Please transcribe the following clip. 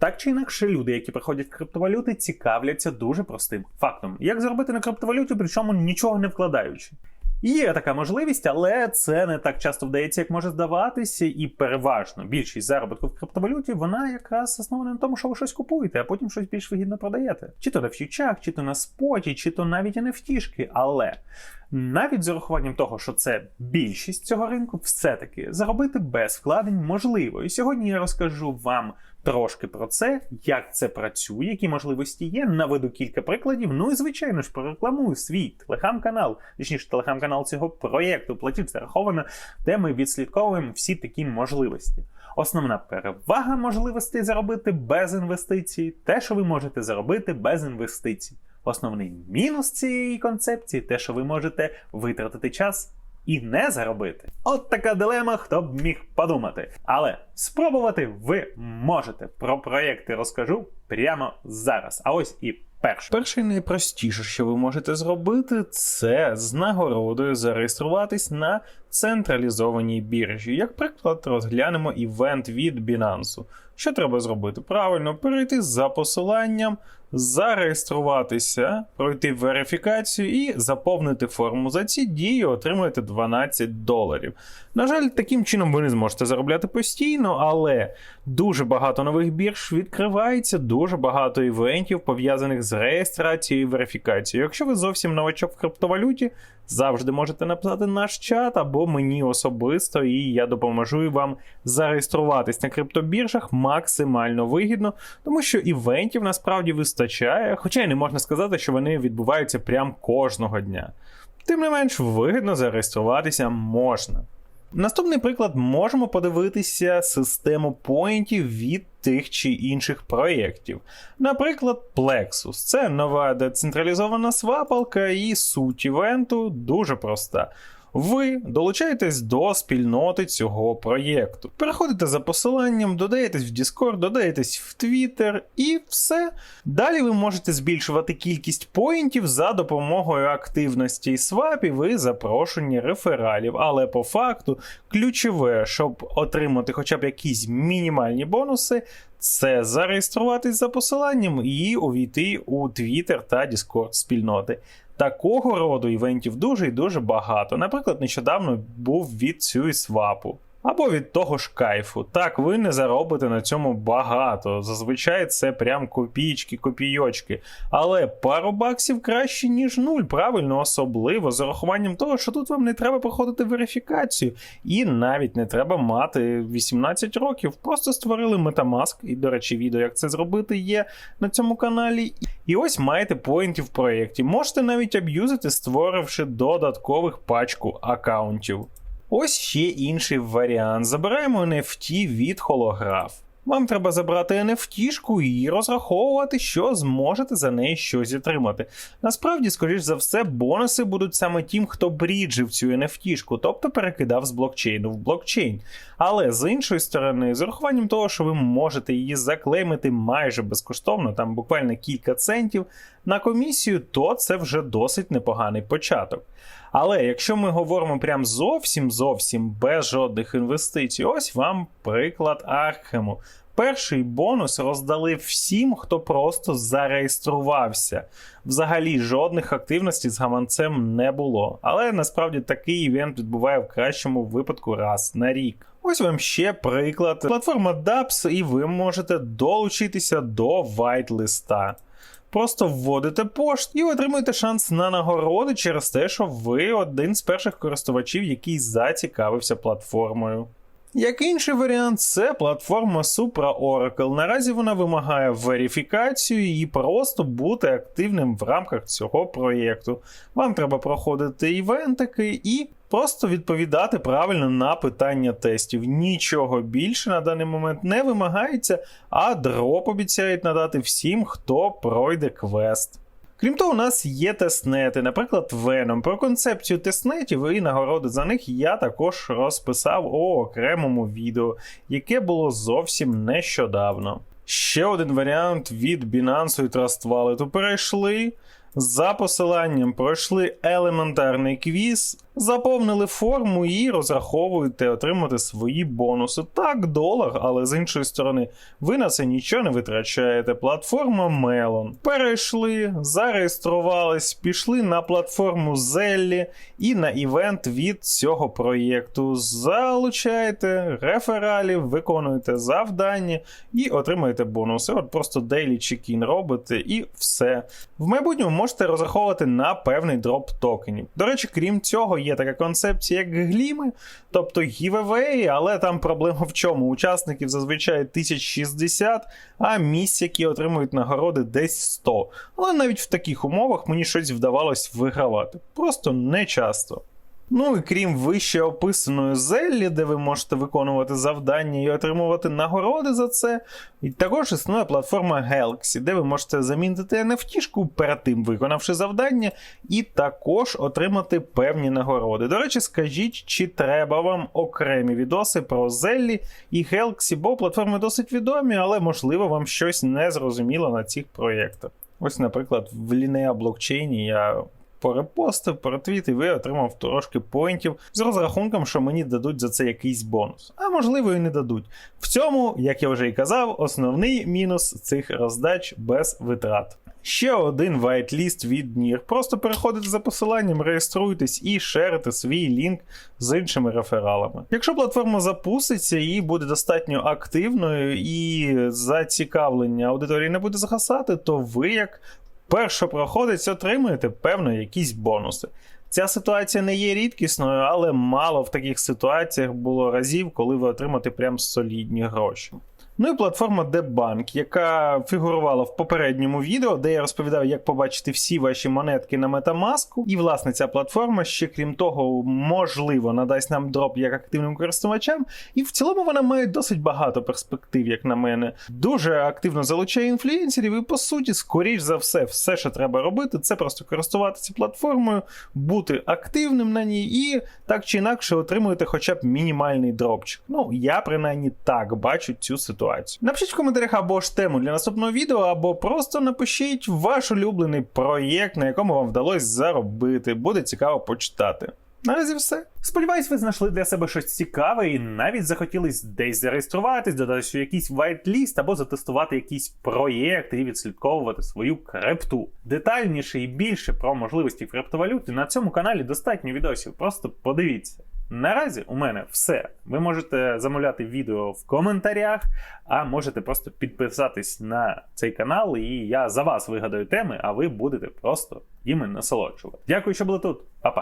Так чи інакше, люди, які приходять в криптовалюти, цікавляться дуже простим фактом: як заробити на криптовалюті, причому нічого не вкладаючи. Є така можливість, але це не так часто вдається, як може здаватися, і переважно більшість заробітку в криптовалюті вона якраз заснована на тому, що ви щось купуєте, а потім щось більш вигідно продаєте. Чи то на фьючах, чи то на споті, чи то навіть і NFT-шки. Але навіть з урахуванням того, що це більшість цього ринку, все-таки заробити без вкладень можливо. І сьогодні я розкажу вам трошки про це, як це працює, які можливості є. Наведу кілька прикладів. Ну і звичайно ж прорекламую свій телеграм-канал, точніше, телеграм-канал цього проєкту платіж зараховано, де ми відслідковуємо всі такі можливості. Основна перевага можливостей заробити без інвестицій, те, що ви можете заробити без інвестицій. Основний мінус цієї концепції те, що ви можете витратити час і не заробити. От така дилема, хто б міг подумати. Але спробувати ви можете. Про проєкти розкажу прямо зараз. А ось і перше. Перше і найпростіше, що ви можете зробити, це з нагородою зареєструватись на централізованій біржі. Як приклад, розглянемо івент від Binance. Що треба зробити? Правильно, перейти за посиланням, зареєструватися, пройти верифікацію і заповнити форму. За ці дії отримуєте 12 доларів. На жаль, таким чином ви не зможете заробляти постійно, але дуже багато нових бірж відкривається, дуже багато івентів пов'язаних з реєстрацією і верифікацією. Якщо ви зовсім новачок в криптовалюті, завжди можете написати наш чат або мені особисто, і я допоможу вам зареєструватись на криптобіржах максимально вигідно, тому що івентів насправді вистачає, хоча й не можна сказати, що вони відбуваються прям кожного дня. Тим не менш, вигідно зареєструватися можна. Наступний приклад можемо подивитися систему поінтів від тих чи інших проєктів. Наприклад, Plexus. Це нова децентралізована свапалка, і суть івенту дуже проста. Ви долучаєтесь до спільноти цього проєкту. Переходите за посиланням, додаєтесь в Discord, додаєтесь в Twitter і все. Далі ви можете збільшувати кількість поінтів за допомогою активності свапів і запрошення рефералів. Але по факту ключове, щоб отримати хоча б якісь мінімальні бонуси, це зареєструватись за посиланням і увійти у Twitter та Discord спільноти. Такого роду івентів дуже і дуже багато. Наприклад, нещодавно був від SuiSwap. Або від того ж кайфу. Так, ви не заробите на цьому багато. Зазвичай це прям копійки, копійочки. Але пару баксів краще, ніж нуль, правильно, особливо з урахуванням того, що тут вам не треба проходити верифікацію, і навіть не треба мати 18 років. Просто створили Metamask, і, до речі, відео, як це зробити, є на цьому каналі. І ось маєте поінтів в проєкті. Можете навіть аб'юзити, створивши додаткових пачку аккаунтів. Ось ще інший варіант. Забираємо NFT від холограф. Вам треба забрати NFT-шку і розраховувати, що зможете за неї щось отримати. Насправді, скоріш за все, бонуси будуть саме тим, хто бріджив цю NFT-шку, тобто перекидав з блокчейну в блокчейн. Але з іншої сторони, з урахуванням того, що ви можете її заклеймити майже безкоштовно, там буквально кілька центів на комісію, то це вже досить непоганий початок. Але якщо ми говоримо прям зовсім зовсім без жодних інвестицій, ось вам приклад Архему. Перший бонус роздали всім, хто просто зареєструвався. Взагалі жодних активностей з гаманцем не було. Але насправді такий івент відбуває в кращому випадку раз на рік. Ось вам ще приклад. Платформа DAPS, і ви можете долучитися до вайт-листа. Просто вводите пошт і отримуєте шанс на нагороди через те, що ви один з перших користувачів, який зацікавився платформою. Як інший варіант, це платформа Supra Oracle. Наразі вона вимагає верифікацію і просто бути активним в рамках цього проєкту. Вам треба проходити івентики і просто відповідати правильно на питання тестів. Нічого більше на даний момент не вимагається, а дроп обіцяють надати всім, хто пройде квест. Крім того, у нас є тестнети, наприклад, Venom. Про концепцію тестнетів і нагороди за них я також розписав у окремому відео, яке було зовсім нещодавно. Ще один варіант від Binance і Trust Wallet. Перейшли за посиланням, пройшли елементарний квіз. Заповнили форму і розраховуєте отримати свої бонуси. Так, долар, але з іншої сторони, ви на це нічого не витрачаєте. Платформа Melon. Перейшли, зареєструвались, пішли на платформу Zelly і на івент від цього проєкту. Залучаєте рефералів, виконуєте завдання і отримуєте бонуси. От просто daily check-in робите і все. В майбутньому можете розраховувати на певний дроп токенів. До речі, крім цього, є така концепція, як гліми, тобто гівевеї, але там проблема в чому? Учасників зазвичай 1060, а місць, які отримують нагороди, десь 100. Але навіть в таких умовах мені щось вдавалось вигравати. Просто не часто. Ну і крім вище описаної зеллі, де ви можете виконувати завдання і отримувати нагороди за це, і також існує платформа Galaxy, де ви можете замінити NFT-шку перед тим виконавши завдання, і також отримати певні нагороди. До речі, скажіть, чи треба вам окремі відоси про Зеллі і Galaxy, бо платформи досить відомі, але можливо вам щось не зрозуміло на цих проєктах. Ось, наприклад, в Linea блокчейні я порепостив, перетвітив і отримав трошки поінтів з розрахунком, що мені дадуть за це якийсь бонус. А можливо і не дадуть. В цьому, як я вже і казав, основний мінус цих роздач без витрат. Ще один вайтліст від NIR. Просто переходите за посиланням, реєструйтесь і шерите свій лінк з іншими рефералами. Якщо платформа запуститься і буде достатньо активною, і зацікавлення аудиторії не буде згасати, то ви, як першопроходець, отримуєте певно якісь бонуси. Ця ситуація не є рідкісною, але мало в таких ситуаціях було разів, коли ви отримаєте прям солідні гроші. Ну і платформа Debunk, яка фігурувала в попередньому відео, де я розповідав, як побачити всі ваші монетки на Metamask. І, власне, ця платформа ще, крім того, можливо, надасть нам дроп як активним користувачам. І в цілому вона має досить багато перспектив, як на мене. Дуже активно залучає інфлюенсерів, і по суті, скоріш за все, все, що треба робити, це просто користуватися платформою, бути активним на ній і так чи інакше отримуєте хоча б мінімальний дропчик. Ну, я принаймні так бачу цю ситуацію. Напишіть в коментарях або ж тему для наступного відео, або просто напишіть ваш улюблений проєкт, на якому вам вдалося заробити. Буде цікаво почитати. Наразі все. Сподіваюсь, ви знайшли для себе щось цікаве і навіть захотілись десь зареєструватись, додати якийсь вайт-ліст або затестувати якийсь проєкт і відслідковувати свою крипту. Детальніше і більше про можливості криптовалюти на цьому каналі достатньо відосів. Просто подивіться. Наразі у мене все. Ви можете замовляти відео в коментарях, а можете просто підписатись на цей канал, і я за вас вигадаю теми, а ви будете просто їми насолоджувати. Дякую, що були тут. Па-па!